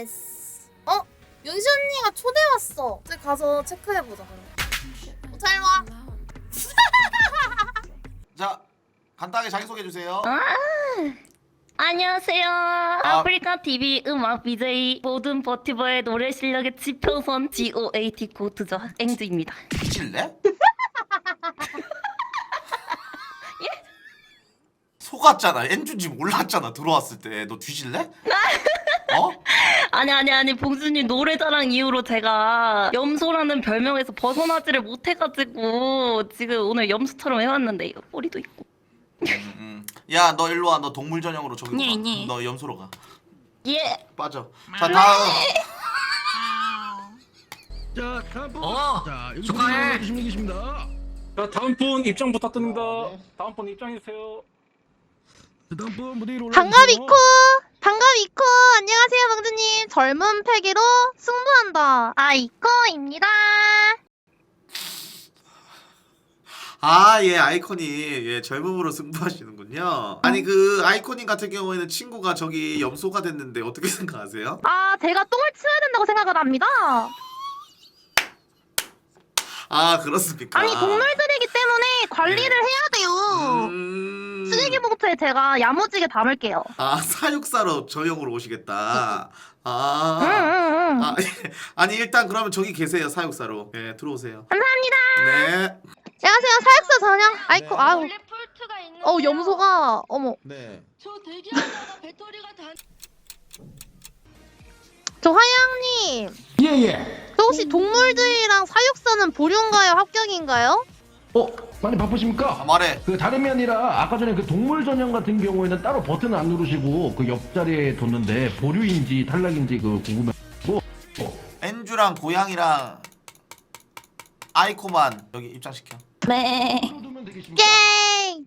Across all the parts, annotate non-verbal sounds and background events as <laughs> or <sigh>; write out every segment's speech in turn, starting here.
예스. 어? 윤시 언니가 초대 왔어. 이제 가서 체크해보자, 그럼. 어, 잘 와. 자 간단하게 자기소개 해 주세요. 안녕하세요. 아 프리카 TV 음악 BJ 모든 버티버의 노래 실력의 지평선 GOAT 고트저 앵주입니다. 뒤질래? <laughs> 속았잖아. 엔준지 몰랐잖아. 들어왔을 때. 너 뒤질래? <laughs> 어? 아니 아니 아니 봉준님 노래자랑 이후로 제가 염소라는 별명에서 벗어나지를 못해가지고 지금 오늘 염소처럼 해왔는데 이거 꼬리도 있고. 음. 야, 너 일로 와. 너 동물 전형으로 저기 네, 가. 네. 너 염소로 가. 예. 빠져. 자, 다음. 자 다음 분. 어, 자 여기 축하해. 주시면 계십니다. 자, 다음 분 입장 부탁드립니다. 다음 분 입장해 주세요. 자, 다음 분 무대 위로 올라주세요. 반가위코! 반가위코! 안녕하세요, 방주님. 젊은 패기로 승부한다. 아 이코입니다. 아, 예, 아이콘이 예, 젊음으로 승부하시는군요. 아니 그 아이콘님 같은 경우에는 친구가 저기 염소가 됐는데 어떻게 <laughs> 생각하세요? 아, 제가 똥을 치워야 된다고 생각을 합니다. 아, 그렇습니까? 아니, 동물들이기 때문에 관리를 해야 돼요. 음... 봉투에 제가 야무지게 담을게요. 아, 사육사로 저형으로 오시겠다. 응, 아. 응, 응. 아, 예. 아니 일단 그러면 저기 계세요 사육사로 예 들어오세요 감사합니다. 네 안녕하세요, 사육사 전형. 아이코, 네. 아우. 원래 폴트가 있는 어, 염소가, 어머. 네. 저 대기하다가 <laughs> 배터리가 다 저 화양님. 예예. 저 혹시 동물들이랑 사육사는 보류인가요? 합격인가요? 어 많이 아, 바쁘십니까? 말해 그 다름이 아니라 아까 전에 그 동물 전형 같은 경우에는 따로 버튼 안 누르시고 그 옆자리에 뒀는데 보류인지 탈락인지 그 궁금해. 엔주랑 고양이랑 아이코만 여기 입장시켜 네. 두면 되겠습니까? 예!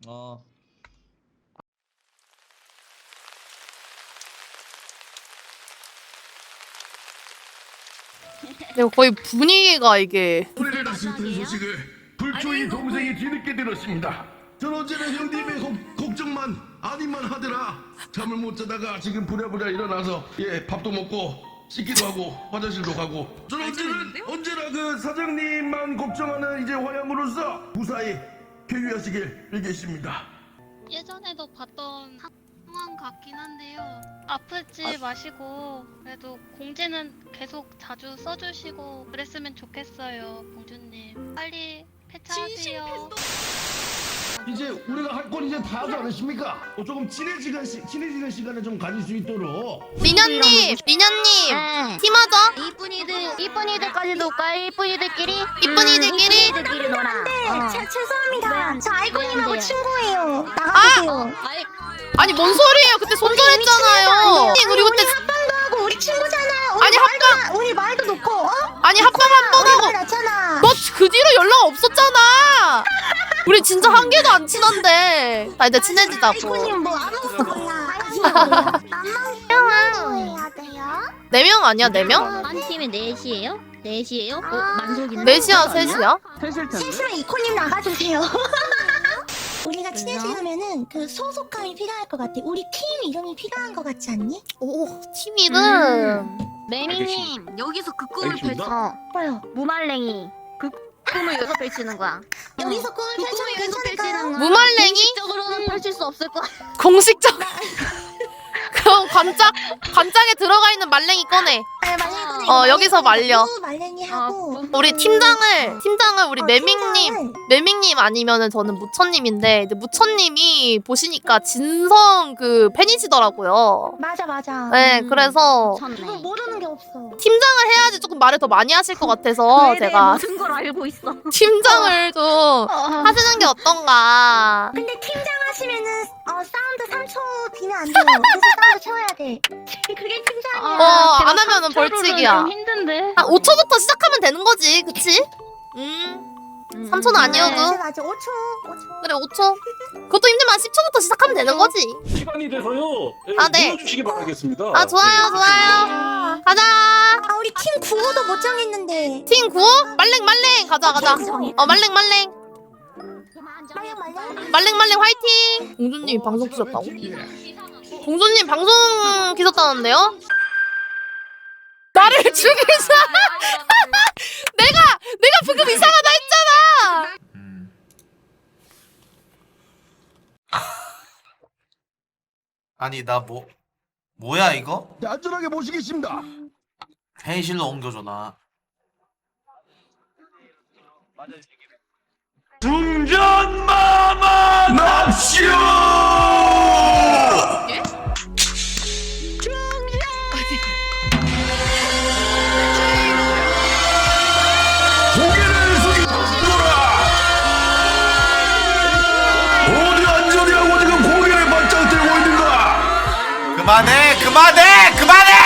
이거 거의 분위기가 이게 소리를 났을 때 소식을 불초이 동생이 뒤늦게 들었습니다. 전 언제나 형님의 걱- 걱정만 아니만 하더라. 잠을 못 자다가 지금 부랴부랴 일어나서 예 밥도 먹고 씻기도 하고 화장실도 가고. 전 언제나 언제나 그 사장님만 걱정하는 이제 화양으로서 무사히 쾌유하시길 빌겠습니다. 예전에도 봤던 상황 같긴 한데요. 아프지 마시고 그래도 공지는 계속 자주 써주시고 그랬으면 좋겠어요, 봉준님. 빨리 폐차하세요. 이제 우리가 할 건 이제 다 하지 않으십니까? 어, 조금 친해지는 시, 친해지는 시간을 좀 가질 수 있도록. 미녀님! 미녀님! 네. 팀하자! 이쁜이들 이쁜이들까지도 올까? 이쁜이들끼리 이쁜이들끼리? 이쁜이들끼리 놀아. 어. 죄송합니다. 저 아이콘님하고 왜요? 친구예요. 나가주세요. 아이 아니, 뭔 소리예요? 그때 손절했잖아요! 우리 그때, 합방도 하고 우리 친구잖아. 우리 아니, 말도, 우리 말도 놓고, 어? 아니, 합방 한 번 하고, 우리 났잖아. 너 그 뒤로 연락 없었잖아! 우리 진짜 한 개도 안 친한데. 아, 이제 친해지자고. 뭐 아무것도 몰라. 남만 해야 돼요? 네 명 아니야, 네 명? 한 팀에 넷이에요? 넷이에요? 어, 아. 만석이네. 넷이야, 셋이야? 실수로 이코님 나가주세요. <laughs> 우리가 친해지려면은 그 소속감이 필요할 것 같아. 우리 팀 이름이 필요한 것 같지 않니? 오, 팀 이름. 매미님 여기서 그 꿈을 알겠습니다. 펼쳐. 뭐요? 무말랭이. 그 꿈을 여기서 펼치는 거야. 여기서 꿈을 그 펼치면 꿈을 여기서 괜찮을까요? 펼치는 거야. 무말랭이? 공식적으로는 펼칠 수 없을 거야. 공식적. <laughs> 그럼 관짝, 관짝에 들어가 있는 말랭이 꺼내. 네, 말랭이 어, 여기서 말려. 말랭이 아, 하고. 우리 팀장을, 팀장을 우리 어, 매밍님, 매밍님 아니면은 저는 무천님인데, 이제 무천님이 보시니까 진성 그 팬이시더라고요. 맞아 맞아. 네, 음. 그래서 그거 쳤네. 모르는 게 없어. 팀장을 해야지 조금 말을 더 많이 하실 것 같아서 제가 모든 걸 알고 있어. 팀장을 좀 하시는 게 어떤가. 근데 팀장 하시면은 어 사운드 3초 비면 안 돼요. 그래서 사운드 채워야 돼. <laughs> 그게 팀장이야. 어, 안 하면은 벌칙이야. 좀 힘든데. 한 5초부터 시작하면 되는 거지, 그치? 음, 3초는 아니어도. 맞아 맞아 5초 5초. 그래, 5초. 그것도 힘들면 10초부터 시작하면 되는 거지. 시간이 돼서요. 예, 아, 네. 눌러주시기 바라겠습니다. 아, 좋아요, 좋아요. 가자. 아 우리 팀 구호도 못 정했는데. 팀 구호? 말랭, 말랭. 가자, 가자. 어, 말랭, 말랭. 말랭, 말랭, 화이팅. 공주님이 방송 키셨다고? 공주님 방송 키셨다는데요? 죽이자. <laughs> 내가 내가 방금 이상하다 했잖아. 음. <laughs> 아니 나 뭐 뭐야 이거? 자, 안전하게 모시겠습니다. 회의실로 옮겨줘 나. 중전마마 납시오! 예? 고개를 숙이노라! 어디 안전이라고 지금 고개를 바짝 들고 있는가? 그만해 그만해 그만해